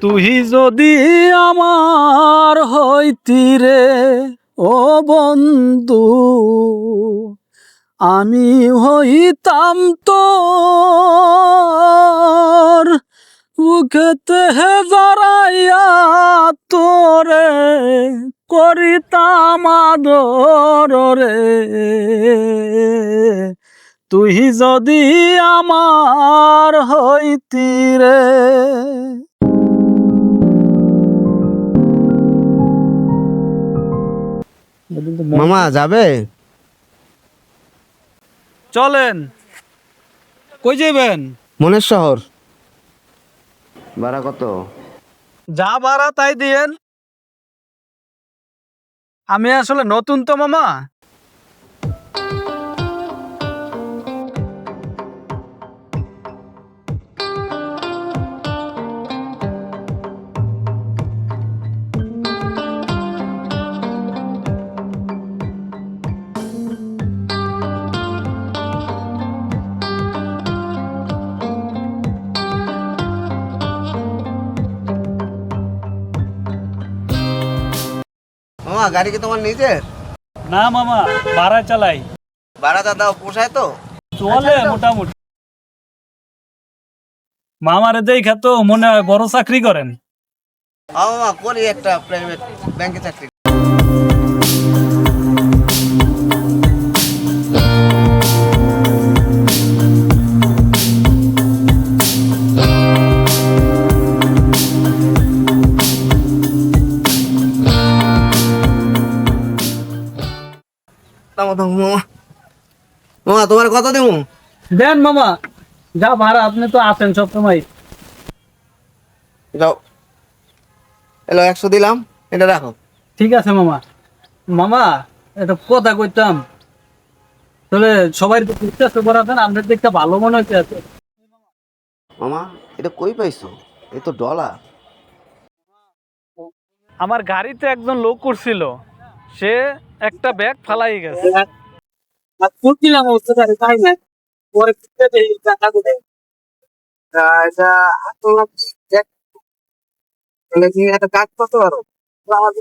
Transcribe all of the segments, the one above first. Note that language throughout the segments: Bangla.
তুই যদি আমার হইতি রে ও বন্ধু, আমি হইতাম তোর বুকেতে জড়াইয়া তোরে করিতাম আদর রে। তুই যদি আমার হইতি রে মামা যাবে? চলেন। কই যাবেন মনের শহর। ভাড়া কত? যা ভাড়া তাই দিয়েন। আমি আসলে নতুন তো মামা। মামা গাড়ি কি তোমার নিজের? না মামা ভাড়া চালাই। ভাড়া দাও পোষায় তো। চলে মোটামুটি। মামার দেখা তো মনে হয় বড় চাকরি করেন। মামা করি একটা প্রাইভেট ব্যাংকে চাকরি। মামা মামা তোমার কত দেবো দেন মামা যা ভাড়া আপনি তো সবসময়। যাও। এলো একশো দিলাম এটা রাখো। ঠিক আছে মামা। মামা এটা কথা কইতাম। তাহলে সবাই তো বিশ্বাস করাতেন আপনার দেখতে ভালো মনে হচ্ছে মামা এটা কই পাইছো? এই তো ডলার। আমার গাড়িতে একজন লোক করছিল সে একটা ব্যাগ ফালাই গেছে। আর ফুটছিলাম অবস্থা তাই তাই না পরে টাকা করে এটা তোমার একটা কাজ করতে পারো? আমার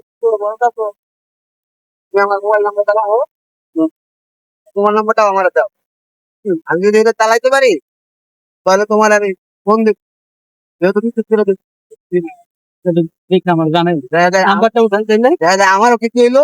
আমার মোবাইল নাম্বারটা দাও। হুম। তোমার নাম্বারটা আমার দাও। আমি যদি এটা চালাইতে পারি তাহলে তোমার আমি ফোন দেব। যেহেতু দেব ঠিক আমার জানাই আমারও কিছু এলো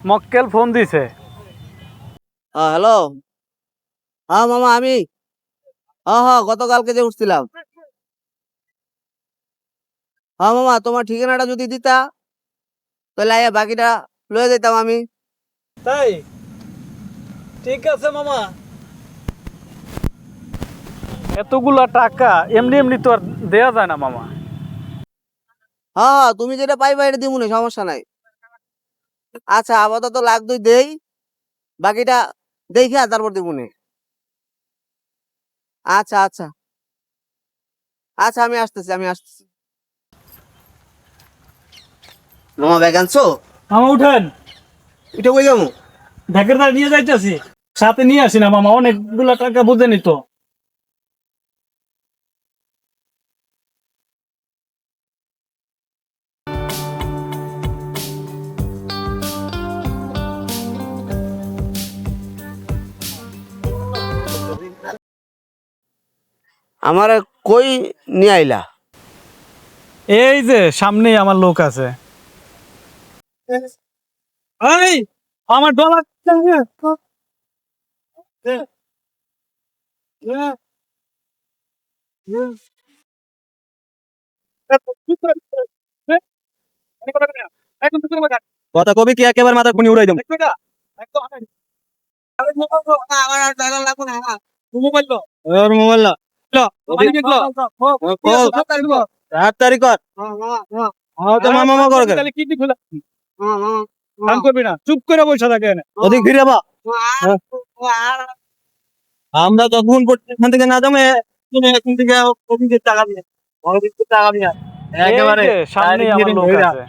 মক্কেল ফোন দিছে। হ্যাঁ হ্যালো? হ্যাঁ মামা আমি। হ্যাঁ হ্যাঁ গতকালকে যে উঠছিলাম। হ্যাঁ মামা তোমার ঠিকানাটা যদি দিতা তাহলে আয়া বাকিটা লয়ে যেতাম আমি। তাই? ঠিক আছে মামা। এতগুলা টাকা এমনি এমনি তো আর দেয়া যায় না মামা। হ্যাঁ হ্যাঁ তুমি যেটা পাইবা এটা দিমুনে সমস্যা নাই। আচ্ছা আপাতত লাখ দুই দেই বাকিটা দেখে তারপর দিমুনে আচ্ছা আচ্ছা। আচ্ছা আমি আসতেছি আমি আসতেছি। মামা ব্যাগ আনছো? মামা উঠেন। এটা কই যাব? ঢাকের দাঁড় নিয়ে যাইতেছি। সাথে নিয়ে আসি না মামা অনেকগুলা টাকা বুঝে নিত। আমার কই নিয়ে আইলা? এই যে সামনেই আমার লোক আছে। এই আমার ডলার কথা কবি কি একেবারে মাথা খুনি উড়াই দেব। আমার লাগবে না তাড়াতাড়ি কর হ্যাঁ মামা মামা করে তাহলে কিডনি খোলা হ্যাঁ, কাম করবি না চুপ করে বসে থাকে এনে। ওদিক ফিরে বা আমরা যতক্ষণ এখান থেকে না যাবে তুমি এখান থেকে টাকা দিয়ে টাকা দিয়ে একেবারে সামনে আমার লোক আছে।